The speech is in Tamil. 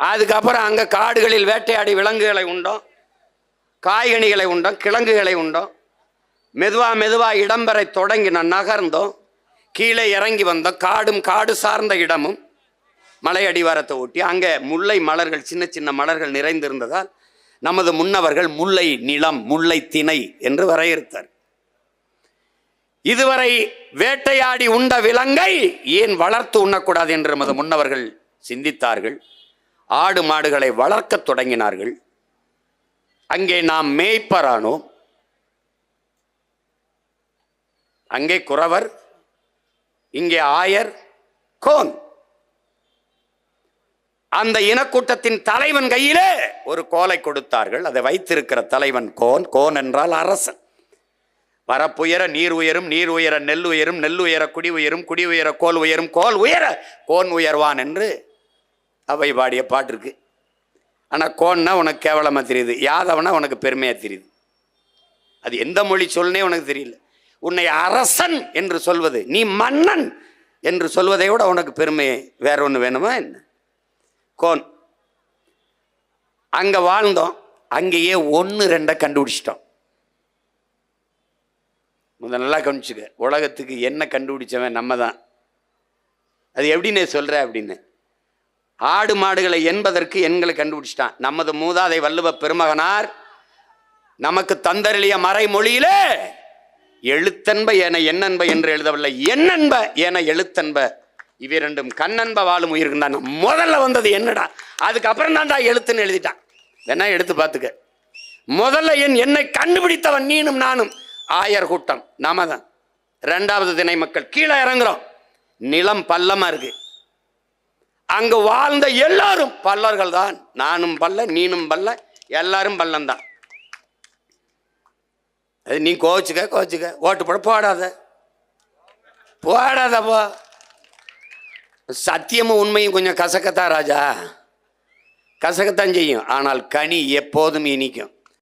அதுக்கப்புறம் அங்கே காடுகளில் வேட்டையாடி விலங்குகளை உண்டோம். காய்கனிகளை உண்டோம் கிழங்குகளை உண்டோம். மெதுவாக மெதுவாக இடம்பெறை தொடங்கின நகர்ந்தோம். கீழே இறங்கி வந்தோம். காடும் காடு சார்ந்த இடமும் மலை அடிவாரத்தை ஒட்டி அங்கே முல்லை மலர்கள் சின்ன சின்ன மலர்கள் நிறைந்திருந்ததால் நமது முன்னவர்கள் முல்லை நிலம் முல்லை திணை என்று வரையறுத்தார். இதுவரை வேட்டையாடி உண்ட விலங்கை ஏன் வளர்த்து உண்ணக்கூடாது என்று நமது முன்னவர்கள் சிந்தித்தார்கள். ஆடு மாடுகளை வளர்க்க தொடங்கினார்கள். அங்கே நாம் மேய்ப்பரானோம் அங்கே குறவர் இங்கே ஆயர் கோன். அந்த இனக்கூட்டத்தின் தலைவன் கையிலே ஒரு கோலை கொடுத்தார்கள். அதை வைத்திருக்கிற தலைவன் கோன். கோன் என்றால் அரசன். வரப்புயர நீர் உயரும் நீர் உயர நெல் உயரும் நெல் உயர குடி உயரும் குடி உயர கோல் உயரும் கோல் உயர கோன் உயர்வான் என்று அவை பாடிய பாட்டு இருக்குது ஆனால் கோன்னா உனக்கு கேவலமாக தெரியுது. யாதவனா உனக்கு பெருமையாக தெரியுது. அது எந்த மொழி சொல்னே உனக்கு தெரியல. உன்னை அரசன் என்று சொல்வது நீ மன்னன் என்று சொல்வதை விட உனக்கு பெருமை வேற ஒன்று வேணுமா என்ன? கோன் அங்கே வாழ்ந்தோம் அங்கேயே ஒன்று ரெண்டை கண்டுபிடிச்சிட்டோம். முத நல்லா கவனிச்சுக்க. உலகத்துக்கு என்ன கண்டுபிடிச்சவன் நம்ம தான் அது எப்படின்னு சொல்கிற அப்படின்னு. ஆடு மாடுகளை என்பதற்கு எண்களை கண்டுபிடிச்சிட்டான். நமது மூதாதை வள்ளுவ பெருமகனார் நமக்கு தந்தருளிய மறைமொழியிலே எழுத்தன்ப என எண்ணன்ப என்று எழுதவில்லை. எண்ணன்ப என எழுத்தன்ப? இவ்விரண்டும் கண்ணன்ப வாழும் உயிருக்கு தான் முதல்ல வந்தது என்னடா? அதுக்கப்புறம் தான்டா எழுத்துன்னு எழுதிட்டான். வேணா எடுத்து பார்த்துக்க. முதல்ல என் என்னை கண்டுபிடித்தவன் நீனும் நானும். ஆயர் கூட்டம். நாம தான். ரெண்டாவது திணை மக்கள். கீழே இறங்குறோம். நிலம் பள்ளமாக இருக்குது அங்கே வாழ்ந்த எல்லாரும் பல்லர்கள் தான் நானும் பல்ல நீனும் பல்ல எல்லாரும் பல்லந்தான். அது நீ கோச்சுக்க கோச்சுக்க. ஓட்டு போட போடாத. போடாதப்போ சத்தியமும் உண்மையும் கொஞ்சம் கசக்கத்தான் ராஜா. கசக்கத்தான் செய்யும். ஆனால் கனி எப்போதும் இனிக்கும்.